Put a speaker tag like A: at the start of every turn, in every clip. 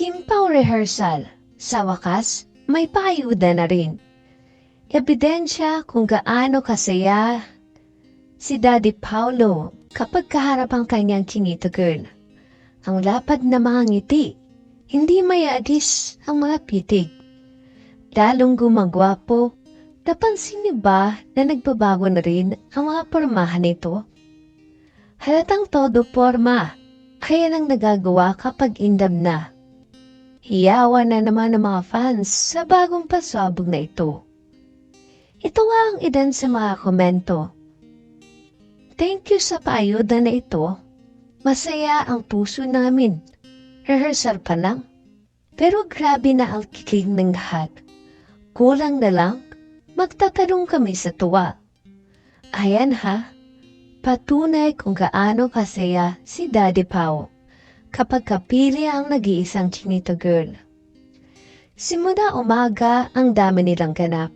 A: Kim Pao rehearsal. Sa wakas, may paayuda na rin. Ebidensya kung gaano kasaya si Daddy Paulo kapag kaharap ang kanyang chinito girl. Ang lapad na mga ngiti, hindi may adis ang mga pitig. Lalong gumagwapo, napansin niyo ba na nagbabago na rin ang mga pormahan nito? Halatang todo porma, kaya nang nagagawa kapag indam na. Hiyawa na naman ng mga fans sa bagong pasabog na ito. Ito nga ang ilan sa mga komento. Thank you sa paayuda na ito. Masaya ang puso namin. Rehearsal pa lang. Pero grabe na ang kilig ng lahat. Kulang na lang, magtatanong kami sa tuwa. Ayan ha, patunay kung gaano kasaya si Daddy Pao kapag kapili ang nag-iisang chinito girl. Simula umaga ang dami nilang ganap.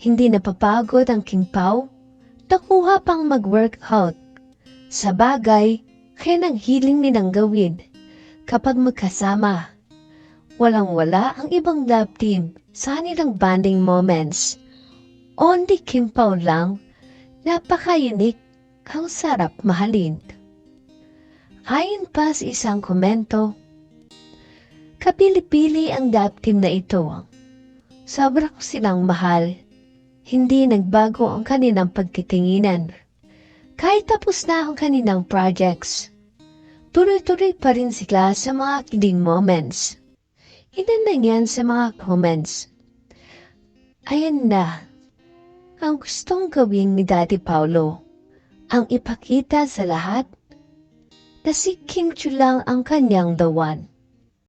A: Hindi napapagod ang King Pao, nakuha pang mag-workout. Sa bagay, kaya nang hiling nilang gawin kapag magkasama. Walang-wala ang ibang love team sa kanilang bonding moments. Only Kim lang, napaka-unique, ang sarap mahalin. Ayon pa sa isang komento, kapili-pili ang team na ito. Sobra ko silang mahal. Hindi nagbago ang kanilang pagtitinginan. Kahit tapos na ang kanilang projects, tuloy-tuloy pa rin sila sa mga kiling moments. Ilan yan sa mga comments. Ayan na. Ang gustong gawin ni Daddy Paulo, ang ipakita sa lahat na si Kim Chu lang ang kanyang one.